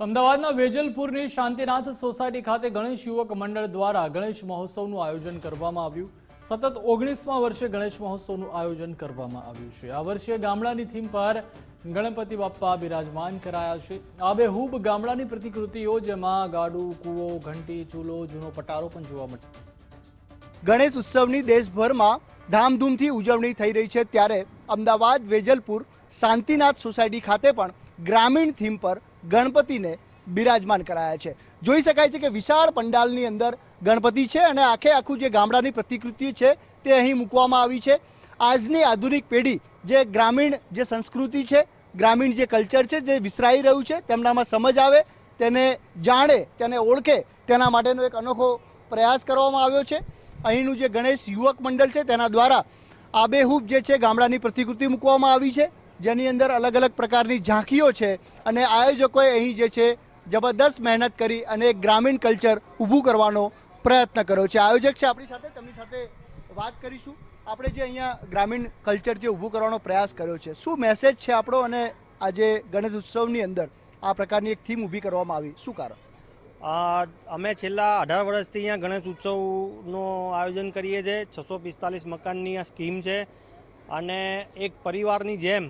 અમદાવાદના વેજલપુરની શાંતિનાથ સોસાયટી ખાતે ગણેશ યુવક મંડળ દ્વારા ગણેશ મહોત્સવનું આયોજન કરવામાં આવ્યું. સતત ઓગણીસમા વર્ષે ગણેશ મહોત્સવનું આયોજન કરવામાં આવ્યું છે. આ વર્ષે ગામડાની થીમ પર ગણપતિ બાપ્પા બિરાજમાન કરાયા છે. આબેહૂબ ગામડાની પ્રતિકૃતિઓ જેમાં ગાડું, કૂવો, ઘંટી, ચૂલો, જૂનો પટારો પણ જોવા મળ્યો ગણેશ ઉત્સવની દેશભરમાં ધામધૂમથી ઉજવણી થઈ રહી છે ત્યારે અમદાવાદ વેજલપુર શાંતિનાથ સોસાયટી ખાતે પણ ગ્રામીણ થીમ પર ગણપતિને બિરાજમાન કરાયા છે. જોઈ શકાય છે કે વિશાળ પંડાલની અંદર ગણપતિ છે અને આખે આખું જે ગામડાની પ્રતિકૃતિ છે તે અહીં મૂકવામાં આવી છે. આજની આધુનિક પેઢી જે ગ્રામીણ જે સંસ્કૃતિ છે, ગ્રામીણ જે કલ્ચર છે જે વિસરાઈ રહ્યું છે, તેમનામાં સમજ આવે, તેને જાણે, તેને ઓળખે, તેના માટેનો એક અનોખો પ્રયાસ કરવામાં આવ્યો છે. અહીંનું જે ગણેશ યુવક મંડળ છે તેના દ્વારા આબેહૂબ જે છે ગામડાની પ્રતિકૃતિ મૂકવામાં આવી છે. જેની અંદર અલગ અલગ પ્રકારની ઝાંખીઓ છે અને આયોજકોએ અહીં જે છે જબરદસ્ત મહેનત કરી અને એક ગ્રામીણ કલ્ચર ઊભું કરવાનો પ્રયત્ન કર્યો છે. આયોજક છે આપણી સાથે, તેમની સાથે વાત કરીશું. આપણે જે અહીંયા ગ્રામીણ કલ્ચર જે ઊભું કરવાનો પ્રયાસ કર્યો છે, શું મેસેજ છે આપણો અને આજે ગણેશ ઉત્સવની અંદર આ પ્રકારની એક થીમ ઊભી કરવામાં આવી? શું કારણ? અમે છેલ્લા અઢાર વર્ષથી અહીંયા ગણેશ ઉત્સવનું આયોજન કરીએ છીએ. છસો પિસ્તાલીસ મકાનની આ સ્કીમ છે અને એક પરિવારની જેમ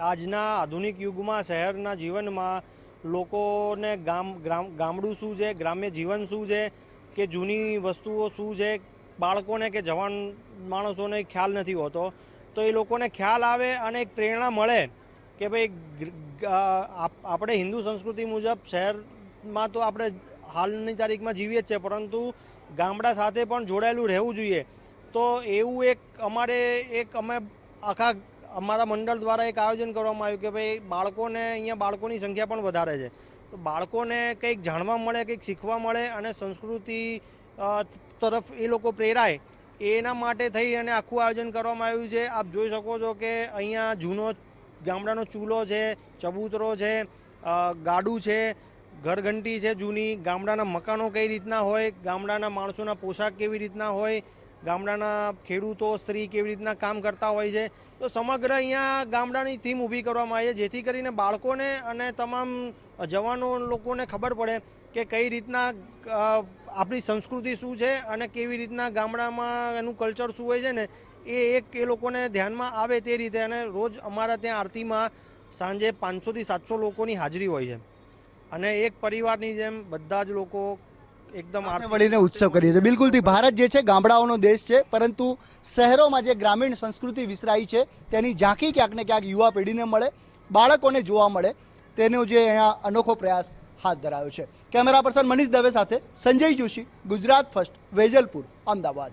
આજના આધુનિક યુગમાં શહેરના જીવનમાં લોકોને ગામ ગ્રામ ગામડું શું છે, ગ્રામ્ય જીવન શું છે, કે જૂની વસ્તુઓ શું છે, બાળકોને કે જવાન માણસોને ખ્યાલ નથી હોતો. તો એ લોકોને ખ્યાલ આવે અને એક પ્રેરણા મળે કે ભાઈ આપણે હિન્દુ સંસ્કૃતિ મુજબ શહેરમાં તો આપણે હાલની તારીખમાં જીવીએ જ છે પરંતુ ગામડા સાથે પણ જોડાયેલું રહેવું જોઈએ. તો એવું એક અમારે એક અમે આખા અમારા મંડળ દ્વારા એક આયોજન કરવામાં આવ્યું કે ભાઈ બાળકોને અહીંયા બાળકોની સંખ્યા પણ વધારે છે. તો બાળકોને કંઈક જાણવા મળે, કંઈક શીખવા મળે અને સંસ્કૃતિ તરફ એ લોકો પ્રેરાય, એના માટે થઈ અને આખું આયોજન કરવામાં આવ્યું છે. આપ જોઈ શકો છો કે અહીંયા જૂનો ગામડાનો ચૂલો છે, ચબૂતરો છે ગાડું છે, ઘરઘંટી છે જૂની, ગામડાના મકાનો કઈ રીતના હોય, ગામડાના માણસોના પોશાક કેવી રીતના હોય ગામડાના ખેડૂતો, સ્ત્રી કેવી રીતના કામ કરતા હોય છે? તો સમગ્ર અહીંયા ગામડાની થીમ ઊભી કરવામાં આવી છે, જેથી કરીને બાળકોને અને તમામ જવાનો લોકોને ખબર પડે કે કઈ રીતના આપણી સંસ્કૃતિ શું છે અને કેવી રીતના ગામડામાં એનું કલ્ચર શું હોય છે ને, એ એક એ લોકોને ધ્યાનમાં આવે તે રીતે અને રોજ અમારા ત્યાં આરતીમાં સાંજે પાંચસોથી સાતસો લોકોની હાજરી હોય છે. અને એક પરિવારની જેમ બધા જ લોકો એકદમ મળીને ઉત્સવ કરીએ છીએ. બિલકુલથી ભારત જે છે ગામડાઓનો દેશ છે પરંતુ શહેરોમાં જે ગ્રામીણ સંસ્કૃતિ વિસરાઈ છે તેની ઝાંખી ક્યાંક ને ક્યાંક યુવા પેઢીને મળે બાળકોને જોવા મળે તેનો જે અહીંયા અનોખો પ્રયાસ હાથ ધરાયો છે. કેમેરા પર્સન મનીષ દવે સાથે સંજય જોશી ગુજરાત ફર્સ્ટ વેજલપુર અમદાવાદ.